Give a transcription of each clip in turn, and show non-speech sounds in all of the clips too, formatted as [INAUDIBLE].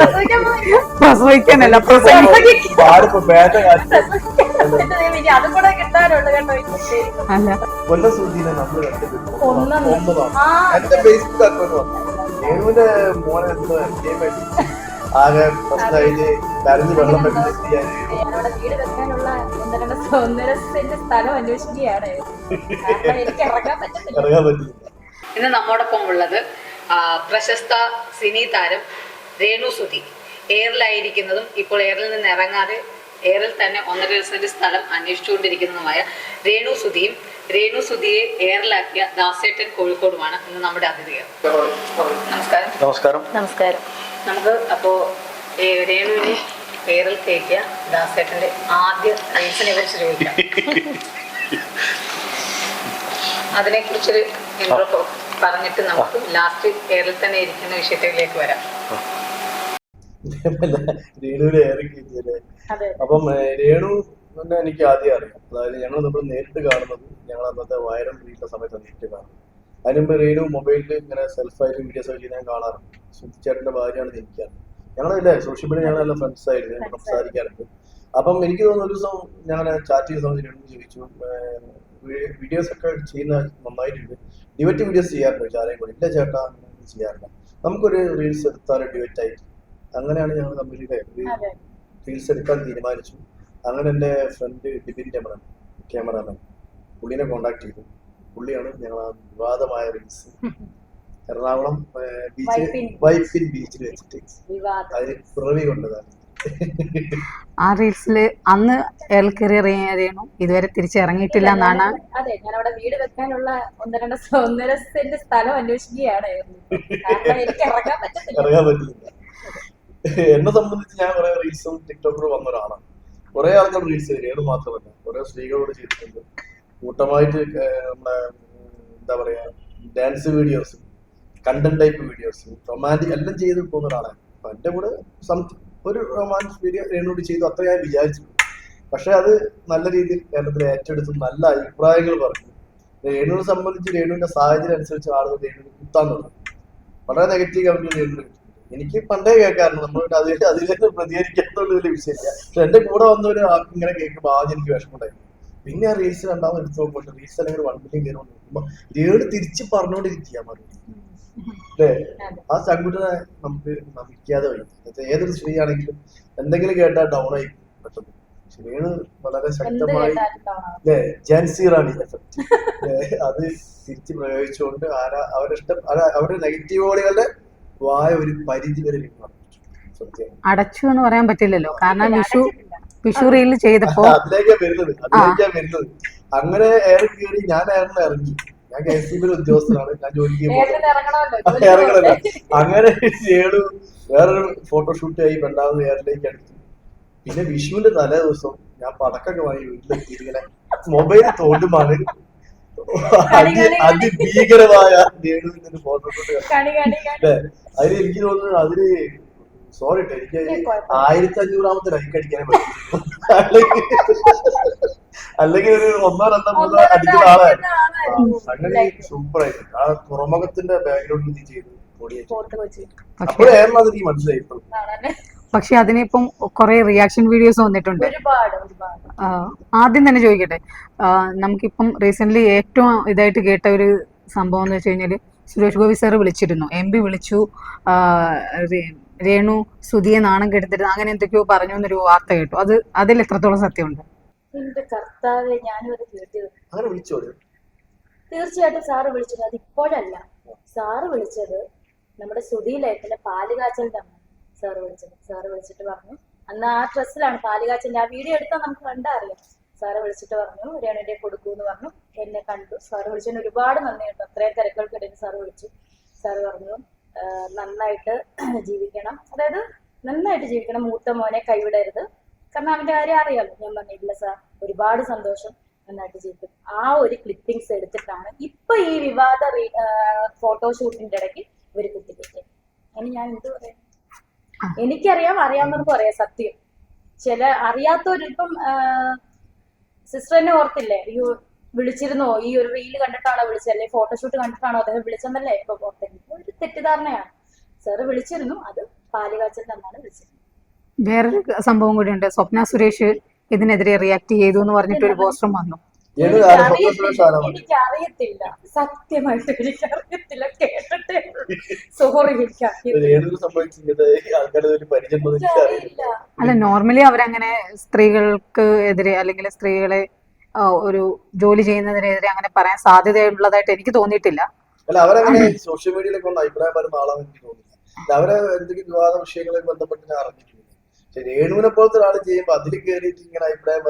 പ്രസവിക്കാനല്ല അല്ല. ആകെ പ്രശ്നമായിട്ട് കരഞ്ഞ് വെള്ളം പറ്റുന്ന വീട് വെക്കാനുള്ള സ്ഥലം അന്വേഷിക്കുകയാണ് എനിക്ക് ഇറങ്ങാൻ പറ്റുന്നില്ല ഇന്ന് നമ്മോടൊപ്പം ഉള്ളത് പ്രശസ്ത സിനി താരം രേണു സുധി എയറിലായിരിക്കുന്നതും ഇപ്പോൾ എയറിൽ നിന്ന് ഇറങ്ങാതെ എയറിൽ തന്നെ ഒന്നര സെന്റ് സ്ഥലം അന്വേഷിച്ചുകൊണ്ടിരിക്കുന്നതുമായ രേണു സുധിയും രേണു സുധിയെ എയറിലാക്കിയ ദാസേട്ടൻ കോഴിക്കോടുമാണ് ഇന്ന് നമ്മുടെ അതിഥികൾ. നമസ്കാരം. നമസ്കാരം. നമസ്കാരം. നമുക്ക് അപ്പോ രേണുവിനെ എയറിൽ തേക്കിയ ദാസേട്ടന്റെ ആദ്യ റേസിനെ കുറിച്ച് ചോദിക്കാം. അതിനെ കുറിച്ചൊരു പറഞ്ഞിട്ട് നമുക്ക് ലാസ്റ്റ് എയറിൽ തന്നെ ഇരിക്കുന്ന വിഷയത്തിലേക്ക് വരാം. രേണുവിനെ അപ്പം രേണു തന്നെ എനിക്ക് ആദ്യം അറിയാം. അതായത് ഞങ്ങൾ നമ്മൾ നേരിട്ട് കാണുന്നത് ഞങ്ങൾ അന്നത്തെ വൈറൽ വീട്ടിലെ സമയത്ത് നേരിട്ട് അതിനു അതിനുമ്പ് രേണു മൊബൈലിൽ ഇങ്ങനെ സെൽഫായിട്ട് വീഡിയോസ് ഒക്കെ ഞാൻ കാണാറുണ്ട്. സുധിച്ചേട്ടന്റെ ഭാര്യയാണ് എനിക്കറിയാം ഞങ്ങളില്ലേ സോഷ്യൽ മീഡിയ ഞങ്ങളെല്ലാം ഫ്രണ്ട്സ് ആയിട്ട് ഞങ്ങൾ സംസാരിക്കാറുണ്ട്. അപ്പം എനിക്ക് തോന്നുന്നു ഒരു ദിവസം ഞാൻ ചാറ്റ് ചെയ്ത സമയത്ത് രേണു ചോദിച്ചു വീഡിയോസ് ഒക്കെ ചെയ്യുന്ന നന്നായിട്ടുണ്ട്. ഡിവറ്റ് വീഡിയോസ് ചെയ്യാറുണ്ട്? ചാരയും കൂടി ഇല്ല ചേട്ടാ ചെയ്യാറില്ല. നമുക്കൊരു റീൽസ് എടുത്താൽ ഡിവറ്റ് ആയിട്ട് അങ്ങനെയാണ് ഞങ്ങൾ തമ്മിൽ റീൽസ് എടുക്കാൻ തീരുമാനിച്ചു. അങ്ങനെ എന്റെ ഫ്രണ്ട് ഡിബിൻ ക്യാമറ ക്യാമറാമാൻ പുള്ളിനെ കോണ്ടാക്ട് ചെയ്തു. പുള്ളിയാണ് ഞങ്ങൾ ആ വിവാദമായ റീൽസ് എറണാകുളം ബീച്ച് വൈപ്പിൻ. വൈപ്പിൻ ബീച്ചിൽ വെച്ചിട്ട് വിവാദം. അതിന് പിറവി കൊണ്ടതാണ്. ആ റീൽസിൽ അന്ന് എയർ കയറി ഇതുവരെ തിരിച്ചിറങ്ങിയിട്ടില്ല എന്നാണ് അതെ ഞാൻ അവിടെ വീട് വെക്കാനുള്ള ഒന്ന് ഒന്നര സെന്റ് സ്ഥലം അന്വേഷിക്കുകയാണ്. കാരണം എനിക്ക് ഇറങ്ങാൻ പറ്റത്തില്ല. ഇറങ്ങാൻ പറ്റില്ല. എന്നെ സംബന്ധിച്ച് ഞാൻ കുറെ റീൽസും ടിക്ടോക്കിൽ വന്ന ഒരാളാണ്. കുറെ ആൾക്കാർ റീൽസ് ചെയ്തു മാത്രമല്ല. കുറെ സ്ത്രീകളോട് ചെയ്തിട്ടുണ്ട്. കൂട്ടമായിട്ട് നമ്മുടെ എന്താ പറയാ dance videos content type videos romantic എല്ലാം ചെയ്ത് പോകുന്ന ഒരാളാണ്. അപ്പൊ എന്റെ കൂടെ ഒരു റൊമാൻസ് വീഡിയോ എന്നോട് ചെയ്തു അത്ര ഞാൻ വിചാരിച്ചു പക്ഷെ അത് നല്ല രീതിയിൽ കേരളത്തിൽ ഏറ്റെടുത്ത് നല്ല അഭിപ്രായങ്ങൾ പറഞ്ഞു. രേണുവിനെ സംബന്ധിച്ച് രേണുവിന്റെ സാഹചര്യം അനുസരിച്ച് ആളുകൾ രേണുവിന് കുത്താൻ തുടങ്ങി. വളരെ നെഗറ്റീവ് കമന്റ് രേണു എനിക്ക് പണ്ടേ കേൾക്കാറുണ്ട്. നമ്മൾ അതിൽ അതിലേക്ക് പ്രതികരിക്കാത്തുള്ള വലിയ വിഷയമില്ല. പക്ഷെ എന്റെ കൂടെ വന്ന ഒരു ആൾക്ക് ഇങ്ങനെ കേൾക്കുമ്പോൾ ആദ്യം എനിക്ക് വിഷമമുണ്ടായിരുന്നു പിന്നെ ആ റീൽസ് രണ്ടാമത് എടുത്ത് നോക്കുമ്പോൾ റീൽസ് അല്ലെങ്കിൽ വൺ മില്യൺ കയറി നോക്കുമ്പോൾ ഏട് തിരിച്ച് പറഞ്ഞുകൊണ്ടിരിക്കുക മറുപടി അല്ലേ? ആ ചങ്കുട്ടനെ നമുക്ക് നമിക്കാതെ അത് ഏതൊരു സ്ത്രീ ആണെങ്കിലും എന്തെങ്കിലും കേട്ടാൽ ഡൗൺ ആയി പെട്ടെന്ന്. പക്ഷെ രേണു വളരെ ശക്തമായി അല്ലേ? ജാൻസി റാണി അത് തിരിച്ച് പ്രയോഗിച്ചുകൊണ്ട് ആരാ അവരുടെ ഇഷ്ടം അവരെ- അവരുടെ നെഗറ്റീവുകളുടെ വായ ഒരു പരിധി വരെ അടച്ചു എന്ന് പറയാൻ പറ്റില്ലല്ലോ. കാരണം വിഷു. വിഷു റീൽ ചെയ്തപ്പോ അതിലേക്കാ വരുന്നത്. അതിലേക്കാ വരുന്നത്. അങ്ങനെ എയർ കയറി ഞാൻ ഇറങ്ങി. ഞാൻ കെ എസ് ബിയിലെ ഉദ്യോഗസ്ഥനാണ്. ഞാൻ ജോലിക്ക് ഇറങ്ങണല്ല അങ്ങനെ രേണു വേറൊരു ഫോട്ടോഷൂട്ട് ആയി രണ്ടാമത് എയറിലേക്ക് അടുത്തു. പിന്നെ വിഷുവിന്റെ തലേ ദിവസം ഞാൻ പടക്കൊക്കെ വാങ്ങി വീട്ടിലെത്തി ഇങ്ങനെ മൊബൈൽ തോണ്ടുമാണ് അതിഭീകരമായ ഒരു ഫോട്ടോഷൂട്ട് എനിക്ക് തോന്നുന്നത് അതിന് സോറി കേട്ടോ എനിക്ക്. ആയിരത്തി അഞ്ഞൂറാമത്തെ ലൈക്ക് അടിക്കാനേ പറ്റും. [LAUGHS] അല്ലെങ്കിൽ ഒരു ഒന്നോ രണ്ടോ മൂന്നോ അടിക്കുന്ന ആളായിരുന്നു അങ്ങനെ. സൂപ്പർ ആയിട്ട് ആ തുറമുഖത്തിന്റെ ബാക്ക്ഗ്രൗണ്ടിൽ ചെയ്തു. പൊടിയായിട്ട് അത് എനിക്ക് മനസ്സിലായി? പക്ഷെ അതിനിപ്പം കുറെ റിയാക്ഷൻ വീഡിയോസ് വന്നിട്ടുണ്ട്. ആദ്യം തന്നെ ചോദിക്കട്ടെ? നമുക്കിപ്പം റീസെന്റ് ഏറ്റവും ഇതായിട്ട് കേട്ട ഒരു സംഭവം എന്ന് വെച്ച് കഴിഞ്ഞാൽ സുരേഷ് ഗോപി സാറ് വിളിച്ചിരുന്നു. എം പി വിളിച്ചു. രേണു സുധിയെ നാണം കെടുത്തിരുന്നു അങ്ങനെ എന്തൊക്കെയോ പറഞ്ഞു എന്നൊരു വാർത്ത കേട്ടു. അത് അതിൽ എത്രത്തോളം സത്യമുണ്ട്? തീർച്ചയായിട്ടും സാറ് വിളിച്ചത് അത് ഇപ്പോഴല്ല സാറ് വിളിച്ചത് നമ്മുടെ സുധീലേട്ടന്റെ പാൽ കാച്ചലിന്റെ അമ്മ. സാറ് വിളിച്ചത്. സാറ് വിളിച്ചിട്ട് പറഞ്ഞു അന്ന് ആ ഡ്രസ്സിലാണ് പാൽ കാച്ചലിന്റെ ആ വീഡിയോ എടുത്താൽ നമുക്ക് കണ്ടാ അറിയാം. സാറ് വിളിച്ചിട്ട് പറഞ്ഞു രേണുവിന്റെ കൊടുക്കൂ എന്ന് പറഞ്ഞു. എന്നെ കണ്ടു. സാറ് വിളിച്ചതിന് ഒരുപാട് നന്ദി കേട്ടോ. അത്രയും തിരക്കുകൾക്കിടയിൽ സാറ് വിളിച്ചു. സാറ് പറഞ്ഞു "ആ, നന്നായിട്ട് ജീവിക്കണം. അതായത് നന്നായിട്ട് ജീവിക്കണം. മൂത്ത മോനെ കൈവിടരുത്. കാരണം അവന്റെ കാര്യം അറിയാമല്ലോ ഞാൻ പറഞ്ഞില്ല സാർ ഒരുപാട് സന്തോഷം നന്നായിട്ട് ജീവിക്കും. ആ ഒരു ക്ലിപ്പിംഗ്സ് എടുത്തിട്ടാണ് ഇപ്പൊ ഈ വിവാദ ഫോട്ടോഷൂട്ടിന്റെ ഇടയ്ക്ക് ഇവർ കുത്തിക്കിട്ടത് അതിന് ഞാൻ എന്ത് പറയാം? എനിക്കറിയാം അറിയാവുന്നവർക്ക് പറയാം സത്യം. ചില അറിയാത്തവരിപ്പം സിസ്റ്റർ തന്നെ ഓർത്തില്ലേ? ഈ വിളിച്ചിരുന്നോ? ഈ ഒരു റീൽ കണ്ടിട്ടാണോ വിളിച്ചത്? അല്ലെങ്കിൽ ഫോട്ടോഷൂട്ട് കണ്ടിട്ടാണോ അദ്ദേഹം വിളിച്ചെന്നല്ലേ ഇപ്പൊ ഓർത്തെ ഒരു തെറ്റിദ്ധാരണയാണ്. സാറ് വിളിച്ചിരുന്നു അത് പാലുകാച്ചൽ എന്നാണ് വിളിച്ചിരുന്നത് വേറൊരു സംഭവം കൂടിയുണ്ട് സ്വപ്ന സുരേഷ് ഇതിനെതിരെ റിയാക്ട് ചെയ്തു എന്ന് പറഞ്ഞിട്ട് ഒരു പോസ്റ്ററും വന്നു. രേണു ആരാ സ്വപ്ന സുരേഷ് ആരാ പറഞ്ഞത്? എനിക്ക് അറിയത്തില്ല സത്യമായിട്ട് എനിക്ക് അറിയത്തില്ല കേട്ടിട്ടേ സോറി അല്ല നോർമലി അവരങ്ങനെ സ്ത്രീകൾക്ക് എതിരെ അല്ലെങ്കിൽ സ്ത്രീകളെ ഒരു ജോലി ചെയ്യുന്നതിനെതിരെ അങ്ങനെ പറയാൻ സാധ്യതയുള്ളതായിട്ട് എനിക്ക് തോന്നിയിട്ടില്ല. അല്ല അവരങ്ങനെ സോഷ്യൽ മീഡിയയിലൊക്കെ അഭിപ്രായം പറയുന്ന ആളാണെന്ന് എനിക്ക് തോന്നുന്നില്ല. അവരെ എന്തെങ്കിലും വിവാദ വിഷയങ്ങളെ ബന്ധപ്പെട്ട് ഞാൻ അറിഞ്ഞിട്ടില്ല. രേണുവിനെ പോലത്തെ ഒരാൾ ചെയ്യുമ്പോ അതിൽ കയറിയിട്ട് ഇങ്ങനെ അഭിപ്രായം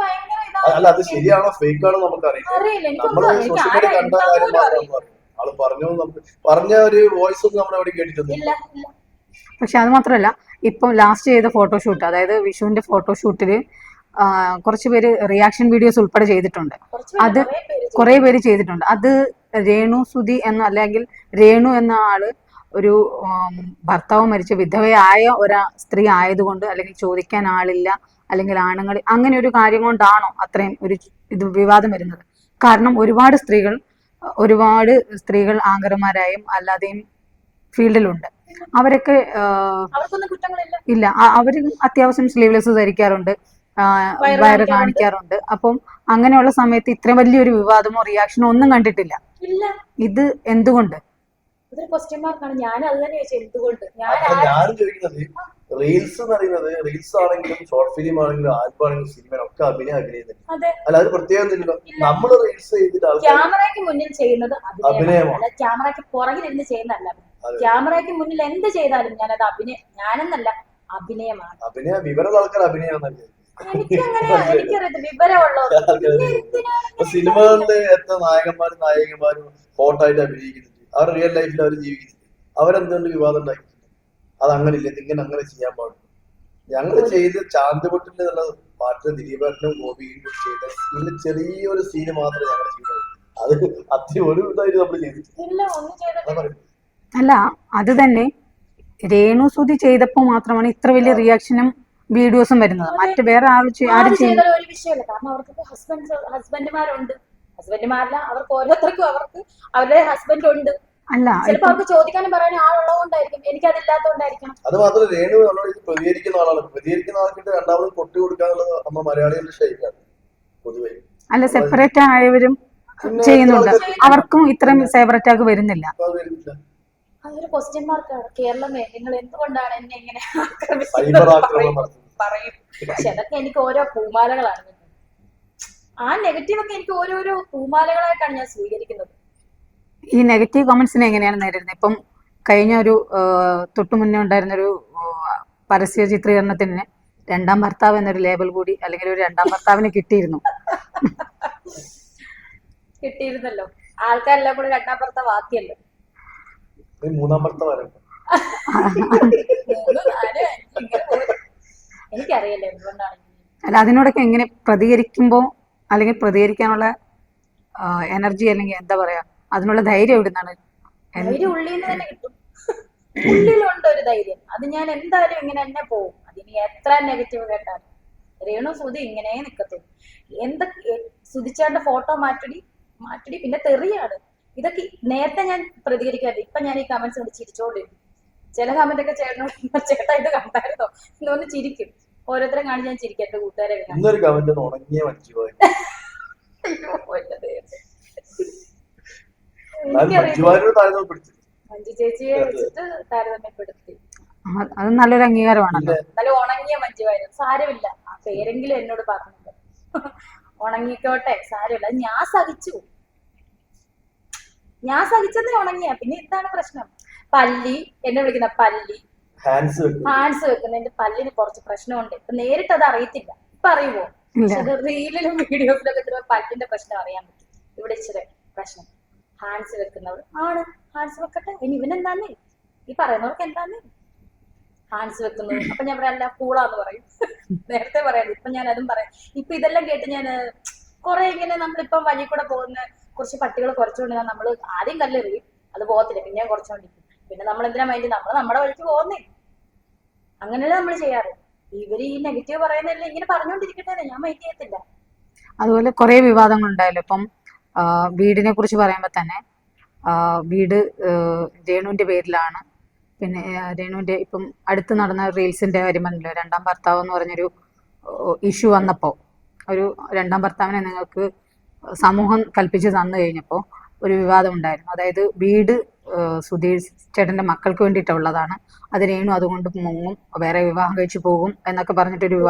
ഭയങ്കര അല്ല അത് ശരിയാണോ ഫേക്ക് ആണോ നമുക്ക് അറിയില്ല അറിയില്ല. നമ്മൾ സോഷ്യൽ മീഡിയ കണ്ട കാര്യം മാത്രം പറയും. ആൾ പറഞ്ഞു നമുക്ക് പറഞ്ഞ ഒരു വോയിസ് ഒന്നും നമ്മൾ അവിടെ കേട്ടിട്ടില്ല പക്ഷെ അത് മാത്രമല്ല ഇപ്പം ലാസ്റ്റ് ചെയ്ത ഫോട്ടോഷൂട്ട് അതായത് വിഷുവിന്റെ ഫോട്ടോഷൂട്ടിൽ കുറച്ച് പേര് റിയാക്ഷൻ വീഡിയോസ് ഉൾപ്പെടെ ചെയ്തിട്ടുണ്ട്. അത് കുറേ പേര് കുറെ പേര് ചെയ്തിട്ടുണ്ട്. അത് രേണു സുധി എന്ന അല്ലെങ്കിൽ രേണു എന്ന ആൾ ഒരു ഭർത്താവ് മരിച്ച വിധവയായ ഒരു സ്ത്രീ ആയതുകൊണ്ട് അല്ലെങ്കിൽ ചോദിക്കാൻ ആളില്ല അല്ലെങ്കിൽ ആണുങ്ങൾ അങ്ങനെ ഒരു കാര്യം കൊണ്ടാണോ അത്രയും ഒരു ഇത് വിവാദം വരുന്നത്? കാരണം ഒരുപാട് സ്ത്രീകൾ ഒരുപാട് സ്ത്രീകൾ ആങ്കർമാരായും അല്ലാതെയും ഫീൽഡിലുണ്ട്. അവരൊക്കെ ഇല്ല. അവരും അത്യാവശ്യം സ്ലീവ്ലെസ് ധരിക്കാറുണ്ട്. വയറ് കാണിക്കാറുണ്ട്. അപ്പം അങ്ങനെയുള്ള സമയത്ത് ഇത്രയും വലിയൊരു വിവാദമോ റിയാക്ഷനോ ഒന്നും കണ്ടിട്ടില്ല. ഇത് എന്തുകൊണ്ട്? ഇതൊരു ക്വസ്റ്റ്യൻ മാർക്കാണ് ഞാൻ അത് തന്നെ ചോദിച്ചത്. എന്തുകൊണ്ട്? ഞാൻ ആ- ചോദിക്കുന്നത് റീൽസ് എന്ന് പറയുന്നത് റീൽസ് ആണെങ്കിലും ഷോർട്ട് ഫിലിം ആണെങ്കിലും ആൽബം ആണെങ്കിലും സിനിമ ഒക്കെ അഭിനയം അഭിനയം തന്നെ അല്ല അത് പ്രത്യേകം നമ്മൾ റീൽസ് ചെയ്തിട്ട് ക്യാമറയ്ക്ക് മുന്നിൽ ചെയ്യുന്നത് അഭിനയമാണ്. അല്ല ക്യാമറയ്ക്ക് പുറകിലിരുന്ന് ചെയ്യുന്നതല്ല. ക്യാമറക്ക് ക്യാമറയ്ക്ക് മുന്നിൽ എന്ത് ചെയ്താലും ഞാൻ അത് അഭിനയ ഞാനെന്നല്ല അഭിനയമാണ്. അഭിനയ വിവരമുള്ള ആൾക്കാർ അഭിനയം സിനിമകളിൽ എത്ര നായകന്മാരും നായികമാരും ഹോട്ടായിട്ട് അഭിനയിക്കുന്നുണ്ട്? അവർ റിയൽ ലൈഫിൽ അവർ ജീവിക്കുന്നില്ല. അവരെന്തുകൊണ്ട് വിവാദം ഉണ്ടാക്കിയിട്ടുണ്ട് അത് അങ്ങനെ ഇല്ല ഇതിങ്ങനെ അങ്ങനെ ചെയ്യാൻ പാടില്ല ഞങ്ങൾ ചെയ്ത് ചാന്തുപൊട്ടിൽ എന്നുള്ള പാട്ട് ദിലീപേട്ടനും ഗോപിയും കൂടി ചെയ്ത ഇതിൽ ചെറിയൊരു സീന് മാത്രമേ ഞങ്ങൾ ചെയ്തത് അത് അത്ര ഒരു ഇതായിട്ട് നമ്മൾ ചെയ്തിട്ടില്ല. അല്ല അത് തന്നെ. രേണു സുധി ചെയ്തപ്പോൾ മാത്രമാണ് ഇത്ര വലിയ റിയാക്ഷനും വീഡിയോസും വരുന്നത്. മറ്റു വേറെ ആരും ആരും ചെയ്യുന്നത് ഒരു വിഷയമല്ല. കാരണം അവർക്ക് ഹസ്ബൻഡ് ഹസ്ബൻഡുമാരുണ്ട് ഹസ്ബൻഡുമാരല്ല അവർക്ക് ഓരോരുത്തർക്കും അവർക്ക് അവരുടെ ഹസ്ബൻഡ് ഉണ്ട്. അല്ല ചിലപ്പോ അവർക്ക് ചോദിക്കാനും പറയാനും ആളുള്ളതുകൊണ്ടായിരിക്കും എനിക്കതില്ലാത്തതുകൊണ്ടായിരിക്കണം അത് മാത്രമല്ല രേണു നമ്മളോട് ഇത് പ്രതികരിക്കുന്ന ആളാണ്. പ്രതികരിക്കുന്ന ആൾക്കിട്ട് രണ്ടാമത് കൊട്ടി കൊടുക്കാനുള്ളത് നമ്മൾ മലയാളികളുടെ ശൈലിയാണ് പൊതുവെ. അല്ല സെപ്പറേറ്റ് ആയവരും ചെയ്യുന്നുണ്ട്. അവർക്കും ഇത്രയും സെപ്പറേറ്റ് ആക്കി വരുന്നില്ല. അത് അതൊരു ക്വസ്റ്റ്യൻ മാർക്കാണ് കേരളമേ നിങ്ങൾ എന്തുകൊണ്ടാണ് എന്നെ ഇങ്ങനെ സൈബർ ആക്രമണം പറയും? പക്ഷെ അതൊക്കെ എനിക്ക് ഓരോ പൂമാലകളാണ്. ആ നെഗറ്റീവ് ഒക്കെ എനിക്ക് ഓരോരോ പൂമാലകളായിട്ടാണ് ഞാൻ സ്വീകരിക്കുന്നത്. ഈ നെഗറ്റീവ് കമന്റ്സിനെ എങ്ങനെയാണ് നേരിടുന്നത്? ഇപ്പം കഴിഞ്ഞ ഒരു തൊട്ടു മുന്നേ ഉണ്ടായിരുന്ന ഒരു പരസ്യ ചിത്രീകരണത്തിന് രണ്ടാം ഭർത്താവ് എന്നൊരു ലേബൽ കൂടി അല്ലെങ്കിൽ ഒരു രണ്ടാം ഭർത്താവിന് കിട്ടിയിരുന്നു. കിട്ടിയിരുന്നല്ലോ. ആൾക്കാരെല്ലാം കൂടെ രണ്ടാം ഭർത്താവ് ആക്കിയല്ലോ. മൂന്നാം ഭർത്താവ്. എനിക്കറിയില്ല എന്തുകൊണ്ടാണ് അല്ല അതിനോടൊക്കെ എങ്ങനെ പ്രതികരിക്കുമ്പോൾ അല്ലെങ്കിൽ പ്രതികരിക്കാനുള്ള എനർജി അല്ലെങ്കിൽ എന്താ പറയാ അതിനുള്ള ധൈര്യം എവിടുന്നാണ്? നിന്നാണ് ധൈര്യം ഉള്ളിൽ നിന്ന് തന്നെ കിട്ടും. ഉള്ളിലുണ്ട് ഒരു ധൈര്യം. അത് ഞാൻ എന്തായാലും ഇങ്ങനെ തന്നെ പോകും. അതിന് എത്ര നെഗറ്റീവ് കേട്ടാലും. രേണു സുധി ഇങ്ങനെ നിക്കത്തുള്ളൂ. എന്തൊക്കെ സുധിച്ചാണ്ട് ഫോട്ടോ മാറ്റടി മാറ്റടി. പിന്നെ തെറിയാണ്. ഇതൊക്കെ നേരത്തെ ഞാൻ പ്രതികരിക്കാറില്ല. ഇപ്പൊ ഞാൻ ഈ കമന്റ്സ് കൊണ്ട് ചിരിച്ചോണ്ടിരുന്നു ചില കമന്റ് ഒക്കെ ചേട്ടനോട് ചേട്ടാ ഇത് കണ്ടായിരുന്നോ? എന്ന് പറഞ്ഞ് ചിരിക്കും. ഓരോരുത്തരെ കാണിച്ച് ഞാൻ ചിരിക്കട്ടെ കൂട്ടുകാരെ ഇന്നൊരു കമന്റ് ഉണങ്ങിയ പോയി മഞ്ജു ചേച്ചിയെ വെച്ചിട്ട് താരതമ്യപ്പെടുത്തി ആ, അത് നല്ലൊരു അംഗീകാരമാണല്ലോ. നല്ല ഉണങ്ങിയ മഞ്ജുവായിരുന്നു. സാരമില്ല. ആ പേരെങ്കിലും എന്നോട് പറഞ്ഞില്ല ഉണങ്ങിക്കോട്ടെ സാരമില്ല. ഞാൻ സഹിച്ചു. ഞാൻ സഹിച്ചതിന് ഉണങ്ങിയ. പിന്നെ എന്താണ് പ്രശ്നം. പല്ലി എന്നെ വിളിക്കുന്ന പല്ലി. ഹാൻഡ്സ് വെക്കുന്ന ഹാൻഡ്സ് വെക്കുന്നതിന്റെ പല്ലിന് കുറച്ച് പ്രശ്നമുണ്ട്. ഇപ്പൊ നേരിട്ട് അത് അറിയത്തില്ല. ഇപ്പൊ അറിയുമോ ഇല്ല. പക്ഷെ അത് റീലിലും വീഡിയോസിലൊക്കെ ഇടുമ്പോ പല്ലിന്റെ പ്രശ്നം അറിയാൻ പറ്റും. ഇവിടെ ഇച്ചിരി പ്രശ്നം. ഹാൻഡ്സ് വെക്കുന്നവർ ആണ്. ഹാൻഡ്സ് വെക്കട്ടെ. ഇനി ഇവനെന്താന്നേ ഈ പറയുന്നവർക്ക് എന്താന്നേ? ഹാൻഡ്സ് വെക്കുന്നത് അപ്പൊ ഞാൻ പറയാം അല്ല കൂളാന്ന് പറയും. നേരത്തെ പറയാം. ഇപ്പൊ ഞാൻ അതും പറയാം. ഇപ്പൊ ഇതെല്ലാം കേട്ട് ഞാൻ കുറെ ഇങ്ങനെ നമ്മളിപ്പം വഴി കൂടെ പോകുന്ന കുറച്ച് പട്ടികൾ കുറച്ചുകൊണ്ട് നമ്മൾ ആദ്യം കല്ലെറിയും. അത് പോകത്തില്ല. പിന്നെ കുറച്ചുകൊണ്ടിരിക്കും പിന്നെ നമ്മൾ എന്തിനാ മൈൻഡ് നമ്മൾ നമ്മുടെ വഴിക്ക് പോകുന്നേ. അങ്ങനെയല്ല നമ്മൾ ചെയ്യാറ്. ഇവർ ഈ നെഗറ്റീവ് പറയുന്നതല്ല ഇങ്ങനെ പറഞ്ഞുകൊണ്ടിരിക്കട്ടെ ഞാൻ മൈൻഡ് ചെയ്യത്തില്ല. അതുപോലെ കുറെ വിവാദങ്ങൾ ഉണ്ടായല്ലോ ഇപ്പം വീടിനെ കുറിച്ച് പറയുമ്പോൾ തന്നെ വീട് രേണുവിന്റെ പേരിലാണ്. പിന്നെ രേണുവിന്റെ ഇപ്പം അടുത്ത് നടന്ന റീൽസിന്റെ കാര്യം പറഞ്ഞല്ലോ? രണ്ടാം ഭർത്താവ് എന്ന് പറഞ്ഞൊരു ഇഷ്യൂ വന്നപ്പോൾ ഒരു രണ്ടാം ഭർത്താവിനെ നിങ്ങൾക്ക് സമൂഹം കൽപ്പിച്ച് തന്നു കഴിഞ്ഞപ്പോ ഒരു വിവാദം ഉണ്ടായിരുന്നു. അതായത് വീട് സുധീർ ചേട്ടന്റെ മക്കൾക്ക് വേണ്ടിയിട്ടുള്ളതാണ് അത് രേണു അതുകൊണ്ട് മുങ്ങും വേറെ വിവാഹം കഴിച്ചു പോകും എന്നൊക്കെ പറഞ്ഞിട്ടൊരു